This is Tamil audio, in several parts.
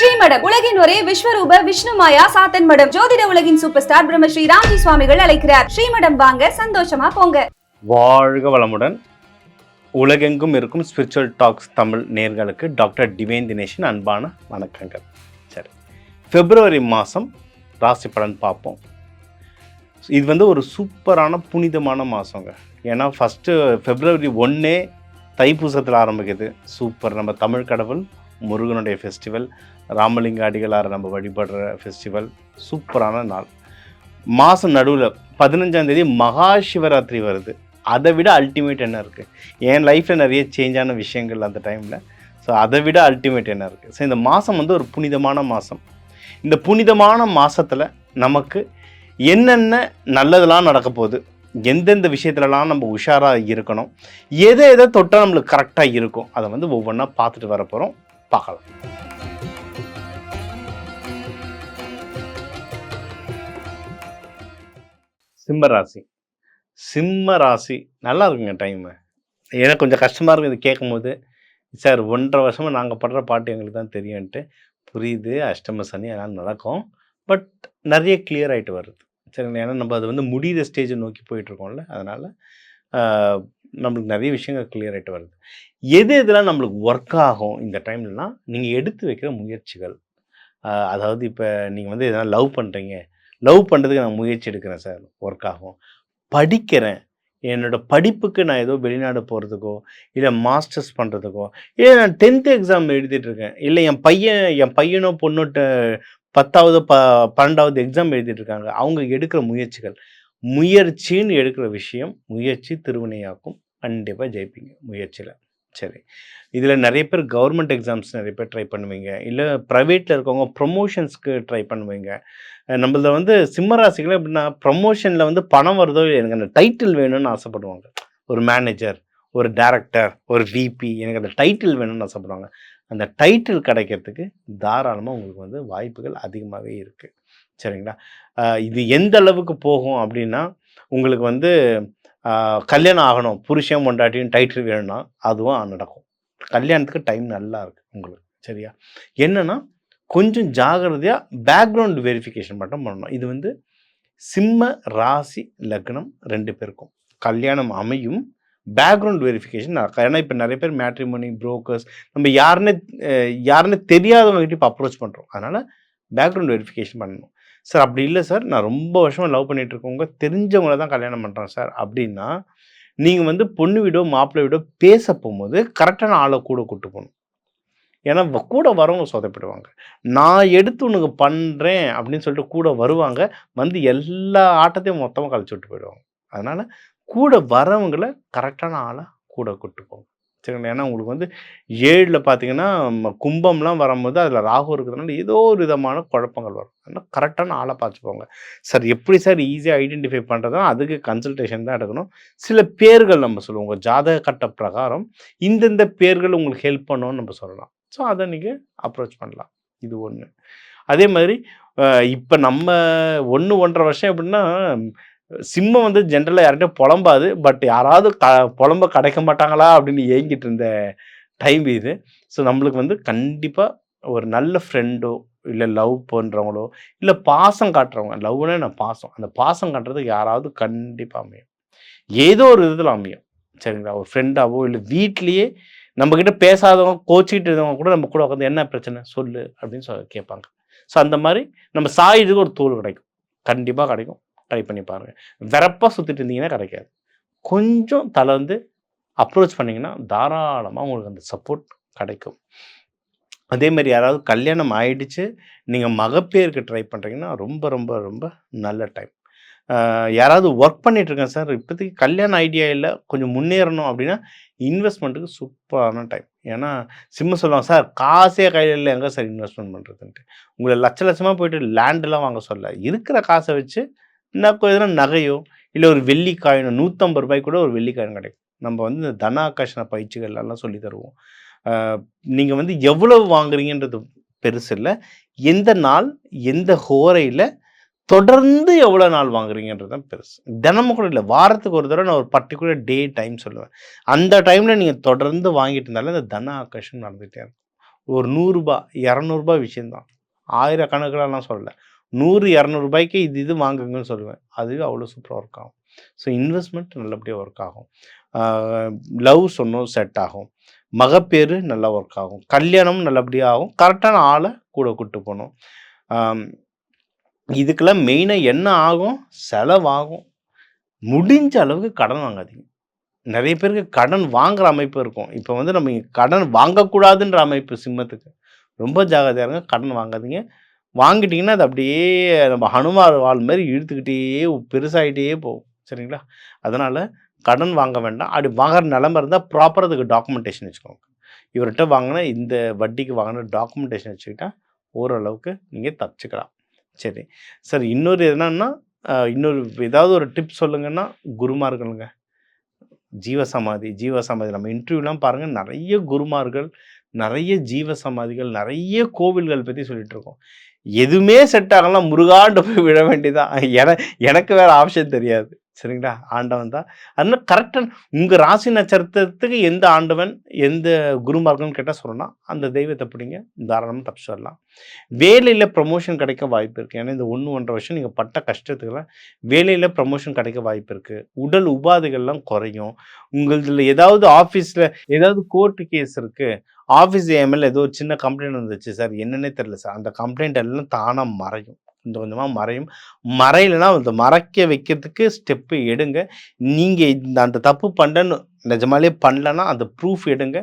ஸ்ரீமடம் உலகின் ஒரே விஸ்வரூப விஷ்ணு மாயா சாத்தன் மடம் ஜோதிட உலகின் சூப்பர் ஸ்டார் பிரம்மஸ்ரீ ராம்ஜி சுவாமிகள் அழைக்கிறார். ஸ்ரீமடம் வாங்க சந்தோஷமா போங்க. வாழ்க வளமுடன். உலகெங்கும் இருக்கும் ஸ்பிரிச்சுவல் டாக்ஸ் தமிழ் நேர்களுக்கு டாக்டர் டிவேன் தினேஷின் அன்பான வணக்கங்கள். சரி பிப்ரவரி மாதம் ராசி பலன் பார்ப்போம். இது வந்து ஒரு சூப்பரான புனிதமான மாதங்க ஏன்னா ஃபஸ்ட்டு பிப்ரவரி ஒன்றே தைப்பூசத்தில் ஆரம்பிக்குது. சூப்பர் நம்ம தமிழ் கடவுள் முருகனுடைய ஃபெஸ்டிவல் ராமலிங்க அடிகளார் நம்ம வழிபடுற ஃபெஸ்டிவல் சூப்பரான நாள். மாதம் நடுவில் பதினஞ்சாந்தேதி மகா சிவராத்திரி வருது. அதை விட அல்டிமேட் என்ன இருக்குது என் லைஃப்பில் நிறைய சேஞ்சான விஷயங்கள் அந்த டைமில் ஸோ அதை விட அல்டிமேட் என்ன இருக்குது ஸோ இந்த மாதம் வந்து ஒரு புனிதமான மாதம் இந்த புனிதமான மாதத்தில் நமக்கு என்னென்ன நல்லதெல்லாம் நடக்க போகுது? எந்தெந்த விஷயத்துலலாம் நம்ம உஷாராக இருக்கணும்? எதை எதை தொட்டால் நம்மளுக்கு கரெக்டாக இருக்கும்? அதை வந்து ஒவ்வொன்றா பார்த்துட்டு வர போகிறோம் பார்க்கலாம். சிம்ம ராசி. சிம்ம ராசி நல்லா இருக்குங்க டைமு எனக்கு கொஞ்சம் கஷ்டமாக இருக்கும் இது கேட்கும்போது. சார் ஒன்றரை வருஷமாக நாங்கள் படுற பாட்டு எங்களுக்கு தான் தெரியும்ன்ட்டு. புரியுது அஷ்டம சனி அதெல்லாம் நடக்கும். பட் நிறைய கிளியர் ஆகிட்டு வருது. சரிங்களா ஏன்னா நம்ம அது வந்து முடிகிற ஸ்டேஜை நோக்கி போயிட்டுருக்கோம்ல அதனால் நம்மளுக்கு நிறைய விஷயங்கள் கிளியர் ஆகிட்டு வருது. எது எதெல்லாம் நம்மளுக்கு ஒர்க் ஆகும் இந்த டைம்லலாம் நீங்கள் எடுத்து வைக்கிற முயற்சிகள். அதாவது இப்போ நீங்கள் வந்து எதனால் லவ் பண்ணுறீங்க லவ் பண்ணுறதுக்கு நான் முயற்சி எடுக்கிறேன் சார் ஒர்க் ஆகும். படிக்கிறேன். என்னோட படிப்புக்கு நான் ஏதோ வெளிநாடு போகிறதுக்கோ இல்லை மாஸ்டர்ஸ் பண்ணுறதுக்கோ இல்லை நான் டென்த்து எக்ஸாம் எழுதிட்டுருக்கேன் இல்லை என் பையன் என் பையனோ பொண்ணோட்ட பத்தாவது ப பன்னெண்டாவது எக்ஸாம் எழுதிட்டு இருக்காங்க. அவங்க எடுக்கிற முயற்சிகள். முயற்சின்னு எடுக்கிற விஷயம் முயற்சி திருவினையாக்கும். கண்டிப்பாக ஜெயிப்பீங்க முயற்சியில். சரி. இதில் நிறைய பேர் கவர்மெண்ட் எக்ஸாம்ஸ் நிறைய பேர் ட்ரை பண்ணுவீங்க. இல்லை ப்ரைவேட்டில் இருக்கவங்க ப்ரொமோஷன்ஸ்க்கு ட்ரை பண்ணுவீங்க. அஹ் வந்து சிம்மராசிகள் எப்படின்னா ப்ரொமோஷனில் வந்து பணம் வருதோ எனக்கு அந்த டைட்டில் வேணும்னு ஆசைப்படுவாங்க. ஒரு மேனேஜர் ஒரு டேரக்டர் ஒரு விபி எனக்கு அந்த டைட்டில் வேணும்னு ஆசைப்படுவாங்க. அந்த டைட்டில் கிடைக்கிறதுக்கு தாராளமாக உங்களுக்கு வந்து வாய்ப்புகள் அதிகமாகவே இருக்குது சரிங்களா? இது எந்த அளவுக்கு போகும் அப்படின்னா உங்களுக்கு வந்து கல்யாணம் ஆகணும் புருஷன் கொண்டாட்டியும் டைட்டில் வேணும்னா அதுவும் நடக்கும். கல்யாணத்துக்கு டைம் நல்லா இருக்கு உங்களுக்கு சரியா? என்னன்னா கொஞ்சம் ஜாகிரதையாக பேக்ரவுண்ட் வெரிஃபிகேஷன் மட்டும் பண்ணணும். இது வந்து சிம்ம ராசி லக்னம் ரெண்டு பேருக்கும். கல்யாணம் அமையும் பேக்ரவுண்ட் வெரிஃபிகேஷன் நடக்கும் ஏன்னா இப்போ நிறைய பேர் மேட்ரிமோனி புரோக்கர்ஸ் நம்ம யாருன்னு யாருன்னு தெரியாதவங்ககிட்ட இப்போ அப்ரோச் பண்ணுறோம் அதனால் பேக்ரவுண்ட் வெரிஃபிகேஷன் பண்ணணும். சார் அப்படி இல்லை சார். நான் ரொம்ப வருஷமாக லவ் பண்ணிகிட்டு இருக்கவங்க தெரிஞ்சவங்கள தான் கல்யாணம் பண்ணுறேன் சார். அப்படின்னா நீங்கள் வந்து பொண்ணு வீடோ மாப்பிள்ளை வீடோ பேச போகும்போது கரெக்டான ஆளை கூட கூட்டு போகணும். ஏன்னா கூட வரவங்க சொதப்பிடுவாங்க நான் எடுத்து உனக்கு பண்ணுறேன் அப்படின்னு சொல்லிட்டு கூட வருவாங்க. வந்து எல்லா ஆட்டத்தையும் மொத்தமாக கழிச்சு விட்டு போயிடுவாங்க. அதனால் கூட வரவங்களை கரெக்டான ஆளை கூட கூப்பிட்டு போங்க சரிங்களா ஏன்னா உங்களுக்கு வந்து ஏழில் பார்த்தீங்கன்னா கும்பம்லாம் வரும்போது அதில் ராகு இருக்கிறதுனால ஏதோ ஒரு விதமான குழப்பங்கள் வரும். ஆனால் கரெக்டான ஆளை பார்த்துப்போங்க சார் எப்படி சார் ஈஸியாக ஐடென்டிஃபை பண்ணுறதுனா அதுக்கு கன்சல்டேஷன் தான் எடுக்கணும். சில பேர்கள் நம்ம சொல்லுவோம். உங்கள் ஜாதக கட்ட பிரகாரம் இந்தந்த பேர்கள் உங்களுக்கு ஹெல்ப் பண்ணணும்னு நம்ம சொல்லலாம். ஸோ அதை நீங்கள் அப்ரோச் பண்ணலாம். இது ஒன்று அதே மாதிரி இப்போ நம்ம ஒன்று ஒன்றரை வருஷம் எப்படின்னா சிம்மம் வந்து ஜென்ரலாக யார்கிட்டயும் புலம்பாது பட் யாராவது க புலம்ப கிடைக்க மாட்டாங்களா அப்படின்னு ஏங்கிட்டு இருந்த டைம் இது. ஸோ நம்மளுக்கு வந்து கண்டிப்பாக ஒரு நல்ல ஃப்ரெண்டோ இல்லை லவ் பண்ணுறவங்களோ இல்லை பாசம் காட்டுறவங்க லவ்னே நான் பாசம். அந்த பாசம் காட்டுறதுக்கு யாராவது கண்டிப்பாக அமையும். ஏதோ ஒரு விதத்தில் அமையும். சரிங்களா? ஒரு ஃப்ரெண்டாவோ இல்லை வீட்லேயே நம்மக்கிட்ட பேசாதவங்க கோச்சிக்கிட்டு இருந்தவங்க கூட நம்ம கூட உட்காந்து என்ன பிரச்சனை? சொல்லு அப்படின்னு சொல்ல கேட்பாங்க. ஸோ அந்த மாதிரி நம்ம சாயுதுக்கு ஒரு தோல் கிடைக்கும். கண்டிப்பாக கிடைக்கும். ட்ரை பண்ணி பாருங்கள் வெறப்பாக சுற்றிட்டு இருந்தீங்கன்னா கிடைக்காது. கொஞ்சம் தளர்ந்து அப்ரோச் பண்ணிங்கன்னா தாராளமாக உங்களுக்கு அந்த சப்போர்ட் கிடைக்கும். அதே மாதிரி யாராவது கல்யாணம் ஆயிடுச்சு நீங்கள் மகப்பேருக்கு ட்ரை பண்ணுறீங்கன்னா ரொம்ப ரொம்ப ரொம்ப நல்ல டைம் யாராவது ஒர்க் பண்ணிகிட்ருக்கேன் சார் இப்போதைக்கு கல்யாண ஐடியா இல்லை கொஞ்சம் முன்னேறணும் அப்படின்னா இன்வெஸ்ட்மெண்ட்டுக்கு சூப்பரான டைம் ஏன்னா சிம்ம சொல்லுவாங்க சார் காசே கையில் இல்லை எங்கே சார் இன்வெஸ்ட்மெண்ட் பண்ணுறதுன்ட்டு உங்களை லட்ச லட்சமாக போயிட்டு லேண்டெலாம் வாங்க சொல்ல. இருக்கிற காசை வச்சு என்ன எதனா நகையோ இல்லை ஒரு வெள்ளி காயினோ நூற்றம்பது ரூபாய் கூட ஒரு வெள்ளி காயின் கிடைக்கும். நம்ம வந்து இந்த தன ஆகர்ஷண பயிற்சிகள் எல்லாம் சொல்லி தருவோம். நீங்கள் வந்து எவ்வளவு வாங்குறீங்கன்றது பெருசு இல்லை. எந்த நாள் எந்த ஹோரையில் தொடர்ந்து எவ்வளோ நாள் வாங்குறீங்கன்றது தான் பெருசு. தினமும் கூட இல்லை வாரத்துக்கு ஒரு தடவை நான் ஒரு பர்டிகுலர் டே டைம் சொல்லுவேன். அந்த டைமில் நீங்கள் தொடர்ந்து வாங்கிட்டு இருந்தாலும் இந்த தன ஆகர்ஷம் நடந்துகிட்டே இருக்கும். ஒரு நூறுரூபா இரநூறுபா விஷயந்தான் ஆயிரக்கணக்கிலலாம் சொல்லலை. நூறு இரநூறுபாய்க்கு இது இது வாங்குங்கன்னு சொல்லுவேன். அதுவே அவ்வளோ சூப்பராக ஒர்க் ஆகும். ஸோ இன்வெஸ்ட்மெண்ட் நல்லபடியாக ஒர்க் ஆகும். லவ் சொன்னோம் செட் ஆகும். மகப்பேறு நல்லா ஒர்க் ஆகும். கல்யாணம் நல்லபடியாக ஆகும். கரெக்டான ஆளை கூட கூட்டு போகணும். இதுக்கெல்லாம் மெயினாக என்ன ஆகும்? செலவாகும். முடிஞ்ச அளவுக்கு கடன் வாங்காதீங்க. நிறைய பேருக்கு கடன் வாங்குற அமைப்பு இருக்கும். இப்போ வந்து நம்ம கடன் வாங்கக்கூடாதுன்ற அமைப்பு சிம்மத்துக்கு. ரொம்ப ஜாகிரதையாக இருங்க. கடன் வாங்காதீங்க. வாங்கிட்டீங்கன்னா அது அப்படியே நம்ம ஹனுமார் வாள் மாதிரி இழுத்துக்கிட்டே பெருசாகிட்டே போகும். சரிங்களா? அதனால் கடன் வாங்க வேண்டாம். அப்படி வாங்குற நிலம இருந்தால் ப்ராப்பராக அதுக்கு டாக்குமெண்டேஷன் வச்சுக்கோங்க. இவர்கிட்ட வாங்கின இந்த வட்டிக்கு வாங்கின டாக்குமெண்டேஷன் வச்சுக்கிட்டா ஓரளவுக்கு நீங்கள் தப்பிச்சுக்கலாம். சரி. சார் இன்னொரு என்னன்னா இன்னொரு ஏதாவது ஒரு டிப் சொல்லுங்கன்னா குருமார்களுங்க. ஜீவசமாதி ஜீவசமாதி. நம்ம இன்டர்வியூலாம் பாருங்கள் நிறைய குருமார்கள் நிறைய ஜீவசமாதிகள் நிறைய கோவில்கள் பற்றி சொல்லிகிட்ருக்கோம் இருக்கோம். எதுவுமே செட் ஆகலாம் முருகாண்டு போய் விழ வேண்டியதான் என எனக்கு வேற ஆப்ஷன் தெரியாது. சரிங்களா? ஆண்டவன் தான். அதனால கரெக்டாக உங்கள் ராசி நட்சத்திரத்துக்கு எந்த ஆண்டவன் எந்த குருமார்கள்னு கேட்டால் சொல்லலாம் அந்த தெய்வத்தை பிடிங்க. தாராளமாக தப்பு வேலையில் ப்ரமோஷன் கிடைக்க வாய்ப்பு இருக்குது ஏன்னா இந்த ஒன்று ஒன்றரை வருஷம் நீங்கள் பட்ட கஷ்டத்துக்கெல்லாம் வேலையில் ப்ரமோஷன் கிடைக்க வாய்ப்பு இருக்குது உடல் உபாதைகள்லாம் குறையும். உங்களதில் ஏதாவது ஆஃபீஸில் ஏதாவது கோர்ட்டு கேஸ் இருக்குது ஆஃபீஸ் எம்எல் ஏதோ ஒரு சின்ன கம்ப்ளைண்ட் வந்துச்சு. சார் என்னன்னே தெரியல சார். அந்த கம்ப்ளைண்ட் எல்லாம் தானாக மறையும். கொஞ்சம் கொஞ்சமாக மறையும். மறையலைன்னா அந்த மறைக்க வைக்கிறதுக்கு ஸ்டெப்பு எடுங்க. நீங்கள் இந்த அந்த தப்பு பண்ணலன்னு நிஜமாலே பண்ணலன்னா அந்த ப்ரூஃப் எடுங்க.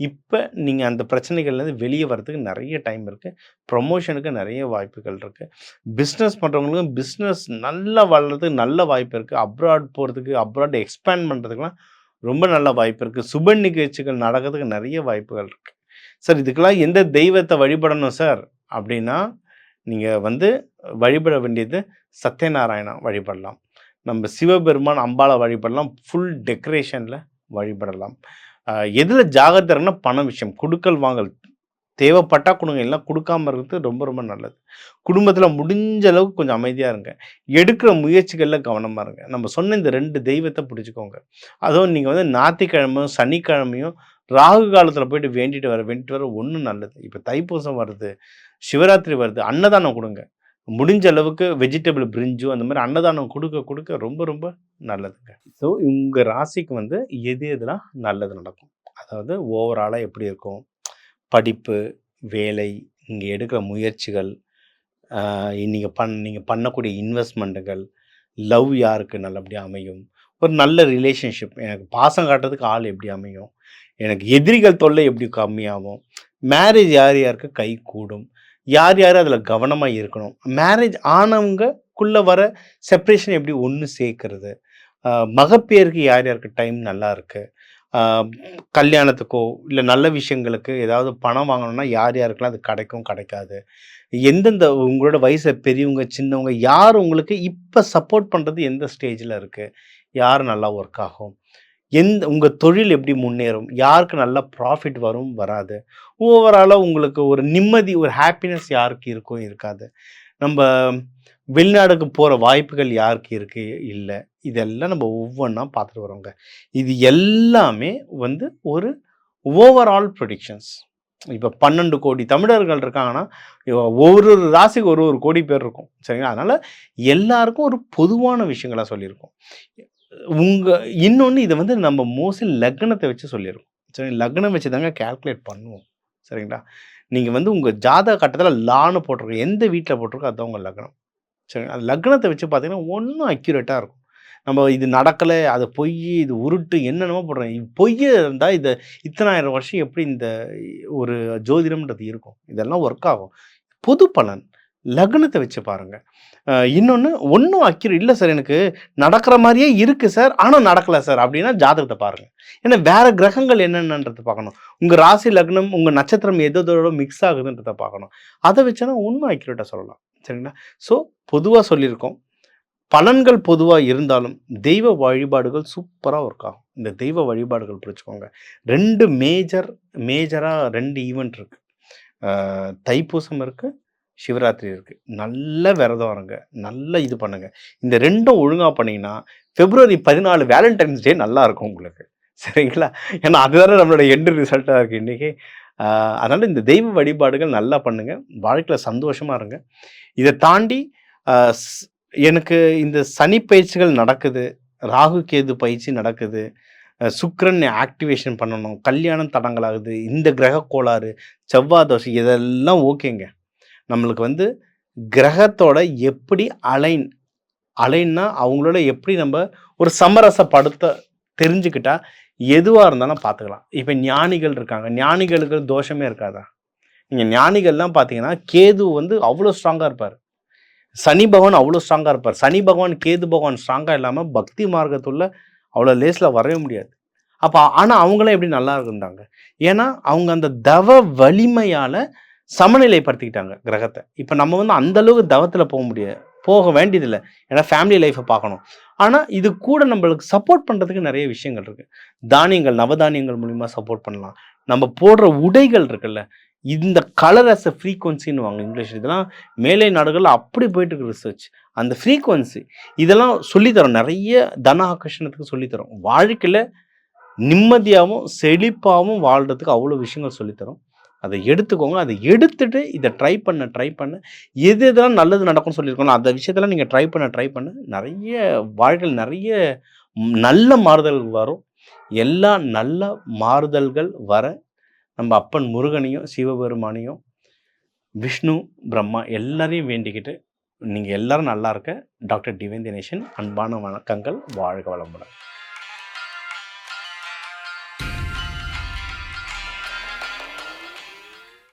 இப்போ நீங்கள் அந்த பிரச்சனைகள்லேருந்து வெளியே வரதுக்கு நிறைய டைம் இருக்குது ப்ரொமோஷனுக்கு நிறைய வாய்ப்புகள் இருக்குது பிஸ்னஸ் பண்ணுறவங்களுக்கும் பிஸ்னஸ் நல்லா வளர்கிறதுக்கு நல்ல வாய்ப்பு இருக்குது அப்ராட் போகிறதுக்கு அப்ராட் எக்ஸ்பேண்ட் பண்ணுறதுக்குலாம் ரொம்ப நல்ல வாய்ப்பு இருக்குது சுப நிகழ்ச்சிகள் நடக்கிறதுக்கு நிறைய வாய்ப்புகள் இருக்குது சார் இதுக்கெல்லாம் எந்த தெய்வத்தை வழிபடணும் சார் அப்படின்னா நீங்கள் வந்து வழிபட வேண்டியது சத்யநாராயணா வழிபடலாம். நம்ம சிவபெருமான் அம்பாலை வழிபடலாம் ஃபுல் டெக்கரேஷனில் வழிபடலாம். எதில் ஜாகிரதை இருக்குன்னா பண விஷயம். கொடுக்கல் வாங்கல். தேவைப்பட்டா கொடுங்க எல்லாம் கொடுக்காம இருக்கிறது ரொம்ப ரொம்ப நல்லது. குடும்பத்தில் முடிஞ்ச அளவுக்கு கொஞ்சம் அமைதியாக இருங்க. எடுக்கிற முயற்சிகளில் கவனமாக இருங்க. நம்ம சொன்ன இந்த ரெண்டு தெய்வத்தை பிடிச்சிக்கோங்க. அதுவும் நீங்கள் வந்து ஞாயிற்றுக்கிழமையும் சனிக்கிழமையும் ராகு காலத்தில் போயிட்டு வேண்டிட்டு வர வேண்டிட்டு வர ஒன்றும் நல்லது. இப்போ தைப்பூசம் வருது சிவராத்திரி வருது அன்னதானம் கொடுங்க. முடிஞ்ச அளவுக்கு வெஜிடபிள் பிரிஞ்சு அந்த மாதிரி அன்னதானம் கொடுக்க கொடுக்க ரொம்ப ரொம்ப நல்லதுங்க. ஸோ உங்கள் ராசிக்கு வந்து எது எதுலாம் நல்லது நடக்கும்? அதாவது ஓவராலாக எப்படி இருக்கும்? படிப்பு வேலை இங்கே எடுக்கிற முயற்சிகள் நீங்கள் பண் நீங்கள் பண்ணக்கூடிய இன்வெஸ்ட்மெண்ட்டுகள் லவ் யாருக்கு நல்லபடியாக அமையும்? ஒரு நல்ல ரிலேஷன்ஷிப் எனக்கு பாசம் காட்டுறதுக்கு ஆள் எப்படி அமையும்? எனக்கு எதிரிகள் தொல்லை எப்படி கம்மியாகும்? மேரேஜ் யார் யாருக்கு கை கூடும்? யார் யார் அதில் கவனமாக இருக்கணும்? மேரேஜ் ஆனவங்கக்குள்ளே வர செப்ரேஷன் எப்படி ஒன்று சேர்க்கறது? மகப்பேருக்கு யார் யாருக்கு டைம் நல்லா இருக்குது கல்யாணத்துக்கோ இல்லை நல்ல விஷயங்களுக்கு ஏதாவது பணம் வாங்கணும்னா யார் யாருக்கெல்லாம் அது கிடைக்கும் கிடைக்காது? எந்தெந்த உங்களோட வயசை பெரியவங்க சின்னவங்க யார் உங்களுக்கு இப்போ சப்போர்ட் பண்ணுறது எந்த ஸ்டேஜில் இருக்குது யார் நல்லா ஒர்க் ஆகும்? எந்த உங்கள் தொழில் எப்படி முன்னேறும்? யாருக்கு நல்ல ப்ராஃபிட் வரும் வராது. ஓவராலாக உங்களுக்கு ஒரு நிம்மதி ஒரு ஹாப்பினஸ் யாருக்கு இருக்கும் இருக்காது. நம்ம வெளிநாடுக்கு போகிற வாய்ப்புகள் யாருக்கு இருக்கு? இல்லை. இதெல்லாம் நம்ம ஒவ்வொன்றா பார்த்துட்டு வரோங்க இது எல்லாமே வந்து ஒரு ஓவரால் ப்ரொடிக்ஷன்ஸ் இப்போ பன்னெண்டு கோடி தமிழர்கள் இருக்காங்கன்னா ஒரு ஒரு ராசிக்கு ஒரு ஒரு கோடி பேர் இருக்கும். சரிங்களா? அதனால் எல்லாருக்கும் ஒரு பொதுவான விஷயங்களாக சொல்லியிருக்கோம். உங்கள் இன்னொன்று இதை வந்து நம்ம மோஸ்ட்லி லக்னத்தை வச்சு சொல்லிடுவோம் சரி லக்னம் வச்சு தாங்க கேல்குலேட் பண்ணுவோம். சரிங்களா? நீங்கள் வந்து உங்கள் ஜாதக கட்டத்தில் லான்னு போட்டிருக்கோம் எந்த வீட்டில் போட்டிருக்கோ அதுதான் உங்கள் லக்னம். சரி அது லக்னத்தை வச்சு பார்த்தீங்கன்னா ஒன்றும் அக்யூரேட்டாக இருக்கும். நம்ம இது நடக்கலை அது பொய் இது உருட்டு என்னென்னமோ போடுறோம். பொய் இருந்தால் இதை இத்தனாயிரம் வருஷம் எப்படி இந்த ஒரு ஜோதிடம்ன்றது இருக்கும். இதெல்லாம் ஒர்க் ஆகும். பொது பலன். லக்னத்தை வச்சு பாருங்கள் இன்னொன்று ஒன்றும் அக்யூரேட் இல்லை சார் எனக்கு. நடக்கிற மாதிரியே இருக்குது சார். ஆனால் நடக்கலை சார். அப்படின்னா ஜாதகத்தை பாருங்கள் ஏன்னா வேறு கிரகங்கள் என்னென்னன்றதை பார்க்கணும். உங்கள் ராசி லக்னம் உங்கள் நட்சத்திரம் எதோட மிக்ஸ் ஆகுதுன்றதை பார்க்கணும். அதை வச்சுனா ஒன்றும் அக்யூரேட்டாக சொல்லலாம். சரிங்களா? ஸோ பொதுவாக சொல்லியிருக்கோம். பலன்கள் பொதுவாக இருந்தாலும் தெய்வ வழிபாடுகள் சூப்பராக ஒர்க் ஆகும். இந்த தெய்வ வழிபாடுகள் பிடிச்சிக்கோங்க ரெண்டு மேஜர் மேஜராக ரெண்டு ஈவெண்ட் இருக்குது தைப்பூசம் இருக்குது சிவராத்திரி இருக்குது நல்ல விரதம் இருங்க. நல்ல இது பண்ணுங்க. இந்த ரெண்டும் ஒழுங்காக பண்ணிங்கன்னா பிப்ரவரி பதினாலு வேலண்டைன்ஸ் டே நல்லா இருக்கும் உங்களுக்கு. சரிங்களா? ஏன்னா அதுதானே நம்மளோட எண்டு ரிசல்ட்டாக இருக்குது இன்றைக்கி அதனால் இந்த தெய்வ வழிபாடுகள் நல்லா பண்ணுங்கள் வாழ்க்கையில் சந்தோஷமாக இருங்க. இதை தாண்டி எனக்கு இந்த சனி பயிற்சிகள் நடக்குது. ராகு கேது பயிற்சி நடக்குது. சுக்கரன் சுக்கிரன் ஆக்டிவேஷன் பண்ணணும். கல்யாணம் தடங்களாகுது இந்த கிரக கோளாறு செவ்வாய் தோசை இதெல்லாம் ஓகேங்க. நம்மளுக்கு வந்து கிரகத்தோட எப்படி அலைன் அலைன்னா அவங்களோட எப்படி நம்ம ஒரு சமரசப்படுத்த தெரிஞ்சுக்கிட்டா எதுவாக இருந்தாலும் பார்த்துக்கலாம். இப்போ ஞானிகள் இருக்காங்க. ஞானிகளுக்கு தோஷமே இருக்காதா? நீங்கள் ஞானிகள்லாம் பார்த்தீங்கன்னா கேது வந்து அவ்வளோ ஸ்ட்ராங்காக இருப்பார். சனி பகவான் அவ்வளோ ஸ்ட்ராங்காக இருப்பார். சனி பகவான் கேது பகவான் ஸ்ட்ராங்காக இல்லாமல் பக்தி மார்க்கத்துள்ள அவ்வளோ லேஸில் வரவே முடியாது. அப்போ ஆனால் அவங்களாம் எப்படி நல்லா இருந்தாங்க ஏன்னா அவங்க அந்த தவ வலிமையால் சமநிலைப்படுத்திக்கிட்டாங்க கிரகத்தை. இப்போ நம்ம வந்து அந்த அளவுக்கு தவத்தில் போக முடியாது போக வேண்டியதில்லை. ஏன்னா ஃபேமிலி லைஃப்பை பார்க்கணும். ஆனால் இது கூட நம்மளுக்கு சப்போர்ட் பண்ணுறதுக்கு நிறைய விஷயங்கள் இருக்குது தானியங்கள் நவதானியங்கள் மூலிமா சப்போர்ட் பண்ணலாம். நம்ம போடுற உடைகள் இருக்குல்ல இந்த கலர் அஸ் அ வாங்க இங்கிலீஷ் இதெல்லாம் மேலை நாடுகளில் அப்படி போயிட்டு இருக்கு ரிசர்ச் அந்த ஃப்ரீக்குவன்சி இதெல்லாம் சொல்லித்தரோம். நிறைய தன ஆகர்ஷணத்துக்கு சொல்லித்தரோம். வாழ்க்கையில் நிம்மதியாகவும் செழிப்பாகவும் வாழ்கிறதுக்கு அவ்வளோ விஷயங்கள் சொல்லித்தரோம். அதை எடுத்துக்கோங்க. அதை எடுத்துட்டு இதை ட்ரை பண்ண ட்ரை பண்ண. எது எதெல்லாம் நல்லது நடக்கும்னு சொல்லியிருக்கோம் அந்த விஷயத்தெல்லாம் நீங்கள் ட்ரை பண்ண ட்ரை பண்ண. நிறைய வாழ்க்கையில் நிறைய நல்ல மாறுதல்கள் வரும். எல்லா நல்ல மாறுதல்கள் வர நம்ம அப்பன் முருகனையும் சிவபெருமானையும் விஷ்ணு பிரம்மா எல்லாரையும் வேண்டிக்கிட்டு நீங்கள் எல்லோரும் நல்லா இருக்க. டாக்டர் டிவேந்தினேஷன் அன்பான வணக்கங்கள். வாழ்க வளமுடன்.